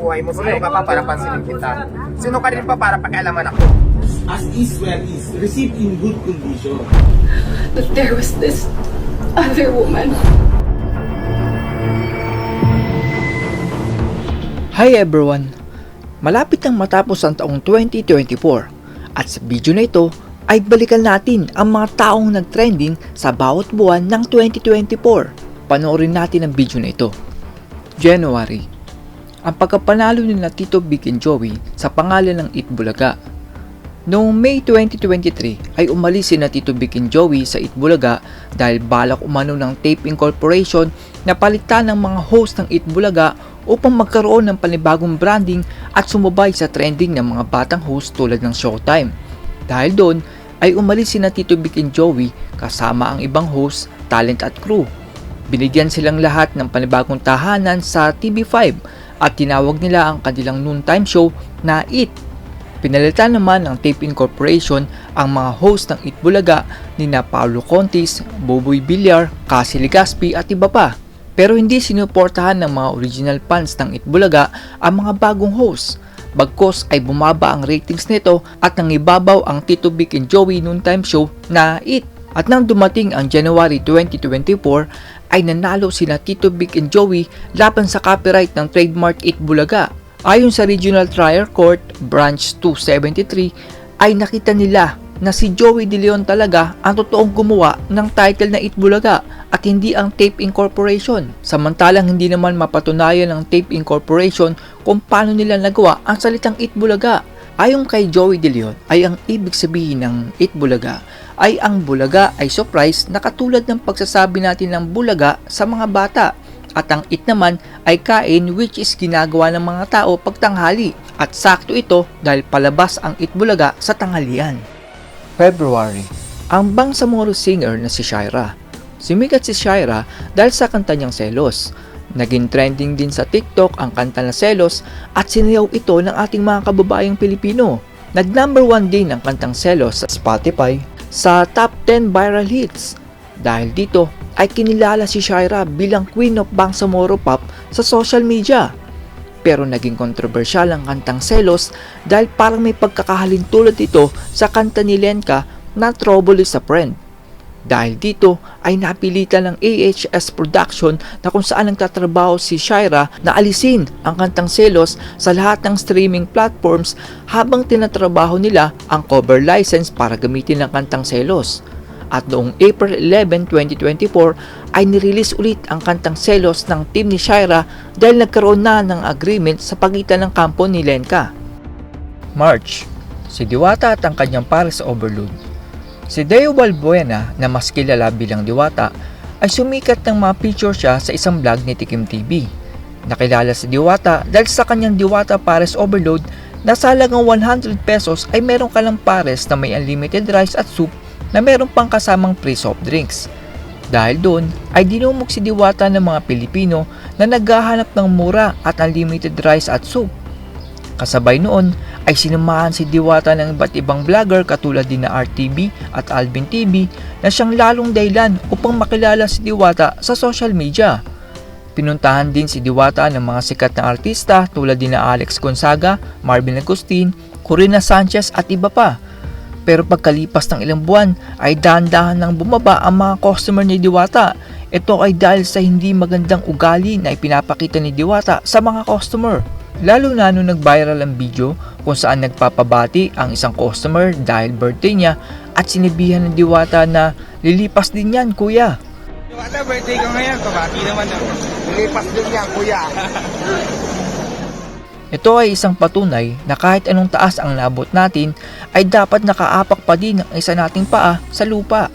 buhay mo. Sino ka pa para pansinin kita? Sino ka rin pa para pakialaman ako? as is where is, received in good condition. But there was this other woman. Hi everyone! Malapit nang matapos ang taong 2024 at sa video na ito ay balikan natin ang mga taong nagtrending sa bawat buwan ng 2024. Panoorin natin ang video na ito. January Ang pagkapanalo nila Tito Big and Joey sa pangalan ng Itbulaga. Noong May 2023 ay umalis si na Tito Big and Joey sa Itbulaga dahil balak umano ng Tape Incorporation na palitan ng mga host ng Itbulaga upang magkaroon ng panibagong branding at sumabay sa trending ng mga batang host tulad ng Showtime. Dahil doon ay umalis si na Tito Big and Joey kasama ang ibang host, talent at crew. Binigyan silang lahat ng panibagong tahanan sa TV5 at tinawag nila ang kanilang noontime show na IT. Pinalitan naman ng Tape Incorporation ang mga host ng Itbulaga ni na Paolo Contis, Boboy Villar, Cassie Legaspi at iba pa. Pero hindi sinuportahan ng mga original fans ng Itbulaga ang mga bagong host. Bagkos ay bumaba ang ratings nito at nangibabaw ang Tito Vic and Joey noontime show na IT. At nang dumating ang January 2024 ay nanalo sina Tito Vic and Joey laban sa copyright ng trademark Itbulaga. Ayon sa Regional Trial Court Branch 273 ay nakita nila na si Joey De Leon talaga ang totoong gumawa ng title na Itbulaga at hindi ang Tape Incorporation. Samantalang hindi naman mapatunayan ng Tape Incorporation kung paano nila nagawa ang salitang Itbulaga. Ayon kay Joey De Leon ay ang ibig sabihin ng Itbulaga ay ang bulaga ay surprise na katulad ng pagsasabi natin ng bulaga sa mga bata at ang it naman ay kain which is ginagawa ng mga tao pagtanghali at sakto ito dahil palabas ang itbulaga sa tanghalian. February Ang bangsamoro singer na si Shaira. Sumikat si Shaira dahil sa kanta niyang Selos. Naging trending din sa TikTok ang kanta na Selos at sinayaw ito ng ating mga kababayang Pilipino. Nag number 1 din ang kantang Selos sa Spotify sa top 10 viral hits. Dahil dito ay kinilala si Shaira bilang Queen of Bangsamoro Pop sa social media. Pero naging kontrobersyal ang kantang Selos dahil parang may pagkakahalin tulad ito sa kanta ni Lenka na Trouble is a Friend. Dahil dito ay napilitan ng AHS Production na kung saan nagtatrabaho si Shaira na alisin ang kantang Selos sa lahat ng streaming platforms habang tinatrabaho nila ang cover license para gamitin ang kantang Selos. At noong April 11, 2024 ay nirelease ulit ang kantang Selos ng team ni Shaira dahil nagkaroon na ng agreement sa pagitan ng kampo ni Lenka. March Si Diwata at ang kanyang pares sa Overload Si Deo Balbuena na mas kilala bilang Diwata ay sumikat ng mga picture siya sa isang vlog ni Tikim TV. Nakilala si Diwata dahil sa kanyang Diwata Pares Overload na sa halagang 100 pesos ay meron ka lang pares na may unlimited rice at soup na meron pang kasamang free soft drinks. Dahil doon ay dinumog si Diwata ng mga Pilipino na naghahanap ng mura at unlimited rice at soup. Kasabay noon ay sinamahan si Diwata ng iba't ibang vlogger katulad din na RTB at Alvin TV na siyang lalong dahilan upang makilala si Diwata sa social media. Pinuntahan din si Diwata ng mga sikat na artista tulad din na Alex Gonzaga, Marvin Agustin, Corina Sanchez at iba pa. Pero pagkalipas ng ilang buwan ay dahan-dahan nang bumaba ang mga customer ni Diwata. Ito ay dahil sa hindi magandang ugali na ipinapakita ni Diwata sa mga customer. Lalo na nung nag-viral ang video kung saan nagpapabati ang isang customer dahil birthday niya at sinibihan ng Diwata na lilipas din yan kuya. Wala, birthday ko ngayon. Kabati naman ako. Lipas din yan, kuya. Ito ay isang patunay na kahit anong taas ang labot natin ay dapat nakaapak pa din ang isa nating paa sa lupa.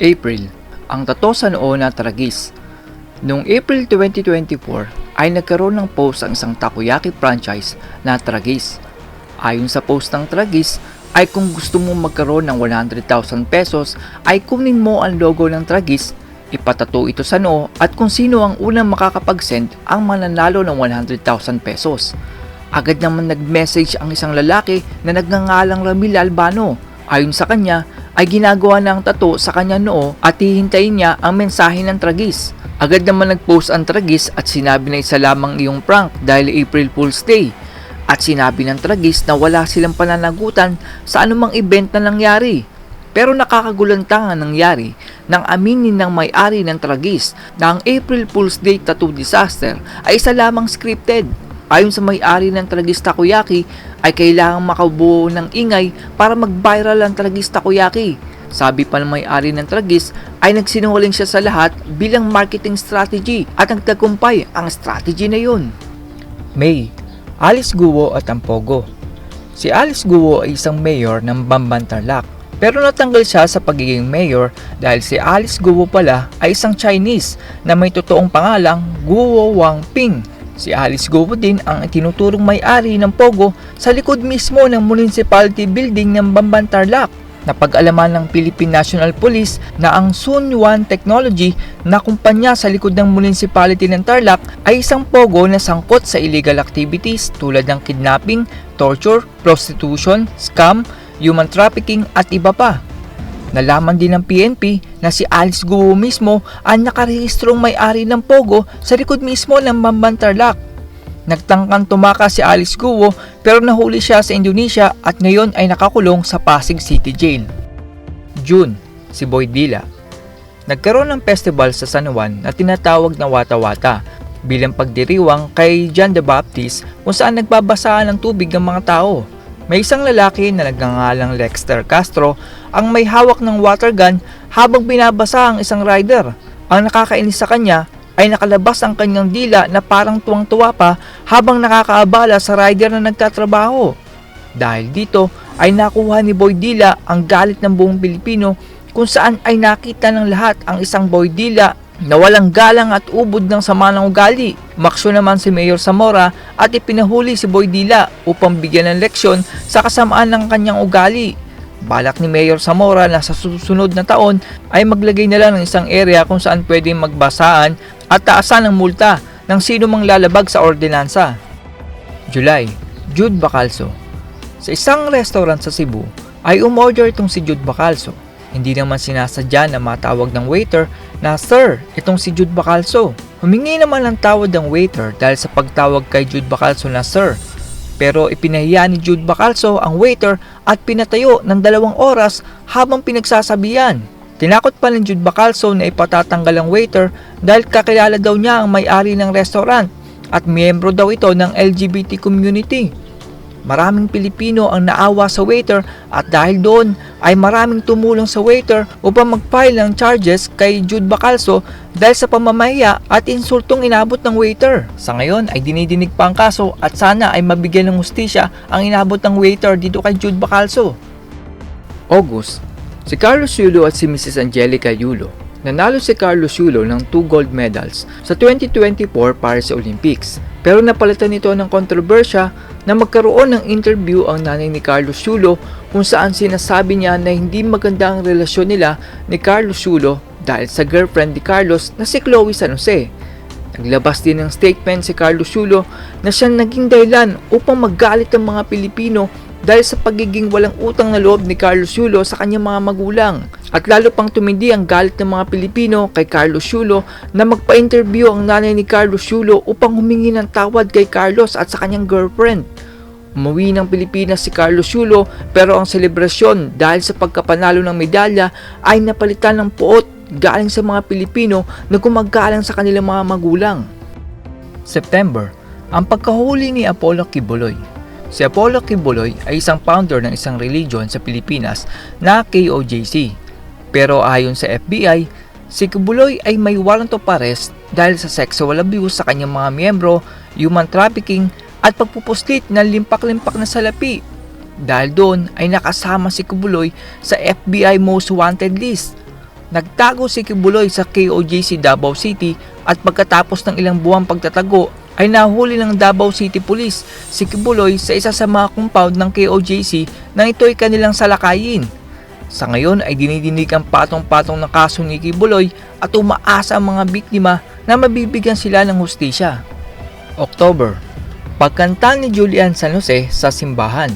April, ang tato sa noo na tragis. Noong April 2024 ay nagkaroon ng post ang isang takoyaki franchise na Tragis. Ayon sa post ng Tragis ay kung gusto mo magkaroon ng 100,000 pesos ay kunin mo ang logo ng Tragis, ipatato ito sa noo at kung sino ang unang makakapag-send ang mananalo ng 100,000 pesos. Agad naman nag-message ang isang lalaki na nagngangalang Ramil Albano. Ayon sa kanya ay ginagawa na ang tato sa kanya noo at hihintayin niya ang mensahe ng Tragis. Agad naman nag-post ang tragis at sinabi na isa lamang iyong prank dahil April Fool's Day. At sinabi ng tragis na wala silang pananagutan sa anumang event na nangyari. Pero nakakagulantang ang nangyari nang aminin ng may-ari ng tragis na ang April Fool's Day tattoo disaster ay isa lamang scripted. Ayon sa may-ari ng Tragis Takoyaki ay kailangang makabuo ng ingay para mag-viral ang Tragis Takoyaki. Sabi pa ng may-ari ng Tragis ay nagsinungaling siya sa lahat bilang marketing strategy at nagtagumpay ang strategy na yun. May, Alice Guo at Ampogo Si Alice Guo ay isang mayor ng Bamban Tarlac. Pero natanggal siya sa pagiging mayor dahil si Alice Guo pala ay isang Chinese na may totoong pangalang Guo Wangping. Si Alice Guo din ang tinuturong may-ari ng Pogo sa likod mismo ng municipality building ng Bamban Tarlac. Napag-alaman ng Philippine National Police na ang Sun Yuan Technology na kumpanya sa likod ng municipality ng Tarlac ay isang pogo na sangkot sa illegal activities tulad ng kidnapping, torture, prostitution, scam, human trafficking at iba pa. Nalaman din ng PNP na si Alice Guo mismo ang nakarehistrong may-ari ng Pogo sa likod mismo ng Bamban Tarlac. Nagtangkang tumakas si Alice Guo pero nahuli siya sa Indonesia at ngayon ay nakakulong sa Pasig City Jail. June, si Boy Dila. Nagkaroon ng festival sa San Juan na tinatawag na Wata Wata bilang pagdiriwang kay John the Baptist kung saan nagbabasaan ng tubig ang mga tao. May isang lalaki na nagngangalang Lexter Castro ang may hawak ng water gun habang binabasa ang isang rider. Ang nakakainis sa kanya ay nakalabas ang kanyang dila na parang tuwang-tuwa pa habang nakakaabala sa rider na nagtatrabaho. Dahil dito ay nakuha ni Boy Dila ang galit ng buong Pilipino kung saan ay nakita ng lahat ang isang Boy Dila na walang galang at ubod ng sama ng ugali. Maksyo naman si Mayor Zamora at ipinahuli si Boy Dila upang bigyan ng leksyon sa kasamaan ng kanyang ugali. Balak ni Mayor Zamora na sa susunod na taon ay maglagay na lang ng isang area kung saan pwedeng magbasaan at taasan ng multa ng sino mang lalabag sa ordinansa. July, Jude Bacalso Sa isang restaurant sa Cebu ay umorder itong si Jude Bacalso. Hindi naman sinasadya na matawag ng waiter na Sir, itong si Jude Bacalso. Humingi naman ng tawad ng waiter dahil sa pagtawag kay Jude Bacalso na Sir. Pero ipinahiya ni Jude Bacalso ang waiter at pinatayo ng dalawang oras habang pinagsasabihan. Tinakot pa ng Jude Bacalso na ipatatanggal ang waiter dahil kakilala daw niya ang may-ari ng restaurant at miyembro daw ito ng LGBT community. Maraming Pilipino ang naawa sa waiter at dahil doon ay maraming tumulong sa waiter upang mag-file ng charges kay Jude Bacalso dahil sa pamamahiya at insultong inabot ng waiter. Sa ngayon ay dinidinig pa ang kaso at sana ay mabigyan ng hustisya ang inabot ng waiter dito kay Jude Bacalso. August, si Carlos Yulo at si Mrs. Angelica Yulo. Nanalo si Carlos Yulo ng 2 gold medals sa 2024 Paris Olympics. Pero napalitan nito ng kontrobersya na magkaroon ng interview ang nanay ni Carlos Yulo kung saan sinasabi niya na hindi maganda ang relasyon nila ni Carlos Yulo dahil sa girlfriend ni Carlos na si Chloe San Jose. Naglabas din ng statement si Carlos Yulo na siya naging dahilan upang magalit ang mga Pilipino dahil sa pagiging walang utang na loob ni Carlos Yulo sa kanyang mga magulang. At lalo pang tumindi ang galit ng mga Pilipino kay Carlos Yulo na magpa-interview ang nanay ni Carlos Yulo upang humingi ng tawad kay Carlos at sa kanyang girlfriend. Umuwi ng Pilipinas si Carlos Yulo pero ang selebrasyon dahil sa pagkapanalo ng medalya ay napalitan ng puot galing sa mga Pilipino na gumagalang sa kanilang mga magulang. September, ang pagkahuli ni Apollo Kibuloy. Si Apollo Kibuloy ay isang founder ng isang religion sa Pilipinas na KOJC. Pero ayon sa FBI, si Kibuloy ay may warrant of arrest dahil sa sexual abuse sa kanyang mga miyembro, human trafficking at pagpupuslit ng limpak-limpak na salapi. Dahil doon ay nakasama si Kibuloy sa FBI Most Wanted list. Nagtago si Kibuloy sa KOJC Davao City at pagkatapos ng ilang buwang pagtatago ay nahuli ng Davao City Police si Kibuloy sa isa sa mga compound ng KOJC nang ito'y kanilang salakayin. Sa ngayon ay dinidinig ang patong-patong na kaso ni Kibuloy at umaasa ang mga biktima na mabibigyan sila ng hustisya. October Pagkanta ni Julian San Jose sa simbahan.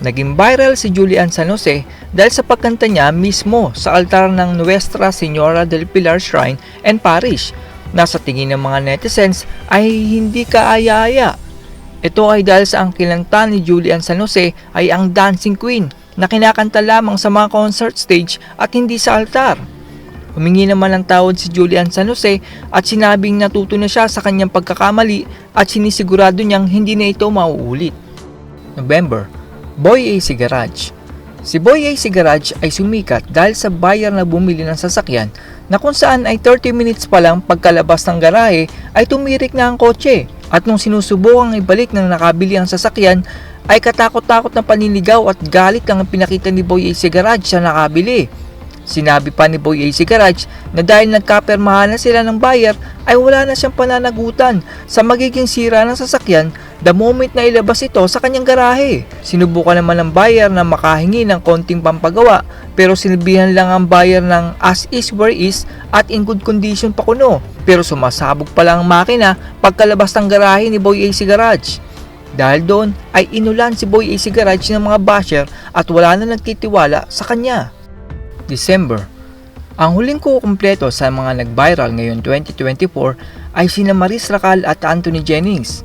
Naging viral si Julian San Jose dahil sa pagkanta niya mismo sa altar ng Nuestra Señora del Pilar Shrine and Parish. na sa tingin ng mga netizens ay hindi kaaya-aya. Ito ay dahil sa ang kilangtan ni Julian San Jose ay ang dancing queen na kinakanta lamang sa mga concert stage at hindi sa altar. Humingi naman ng tawad si Julian San Jose at sinabing natuto na siya sa kanyang pagkakamali at sinisigurado niyang hindi na ito mauulit. November, Boy AC Garage Si Boy AC Garage ay sumikat dahil sa buyer na bumili ng sasakyan na kung saan ay 30 minutes pa lang pagkalabas ng garahe ay tumirik na ang kotse at nung sinusubukang ibalik ng nakabili ang sasakyan ay katakot-takot na paninigaw at galit ang pinakita ni Boy AC Garage sa nakabili. Sinabi pa ni Boy AC Garage na dahil nagkapermahan na sila ng buyer ay wala na siyang pananagutan sa magiging sira ng sasakyan the moment na ilabas ito sa kanyang garahe. Sinubukan naman ng buyer na makahingi ng konting pampagawa pero silbihan lang ang buyer ng as is where is at in good condition pa kuno. Pero sumasabog pa lang ang makina pagkalabas ng garahe ni Boy AC Garage. Dahil doon ay inulan si Boy AC Garage ng mga basher at wala na nagtitiwala sa kanya. December. Ang huling ko kumpleto sa mga nag-viral ngayon 2024 ay sina Maris Racal at Anthony Jennings.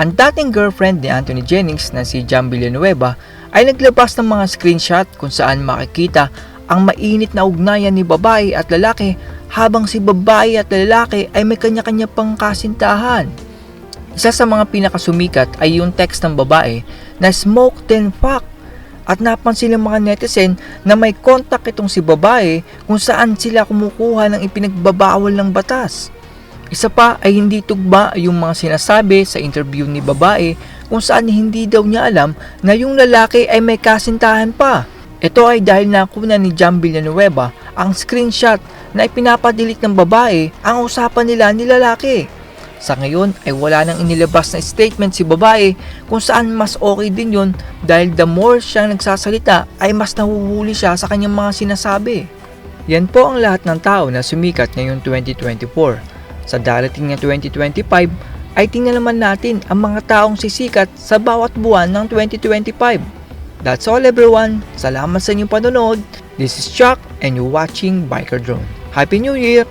Ang dating girlfriend ni Anthony Jennings na si Jam Villanueva ay naglabas ng mga screenshot kung saan makikita ang mainit na ugnayan ni babae at lalaki habang si babae at lalaki ay may kanya-kanya pang kasintahan. Isa sa mga pinakasumikat ay yung text ng babae na smoke then fuck at napansin ng mga netizen na may kontak itong si babae kung saan sila kumukuha ng ipinagbabawal ng batas. Isa pa ay hindi tugma yung mga sinasabi sa interview ni babae kung saan hindi daw niya alam na yung lalaki ay may kasintahan pa. Ito ay dahil nakuna ni Jam Villanueva ang screenshot na ipinapadelete ng babae ang usapan nila ni lalaki. Sa ngayon ay wala nang inilabas na statement si babae kung saan mas okay din yun dahil the more siyang nagsasalita ay mas nahuhuli siya sa kanyang mga sinasabi. Yan po ang lahat ng tao na sumikat ngayong 2024. Sa darating na 2025 ay tingnan naman natin ang mga taong sisikat sa bawat buwan ng 2025. That's all everyone. Salamat sa inyong panonood. This is Chuck and you're watching Biker Drone. Happy New Year!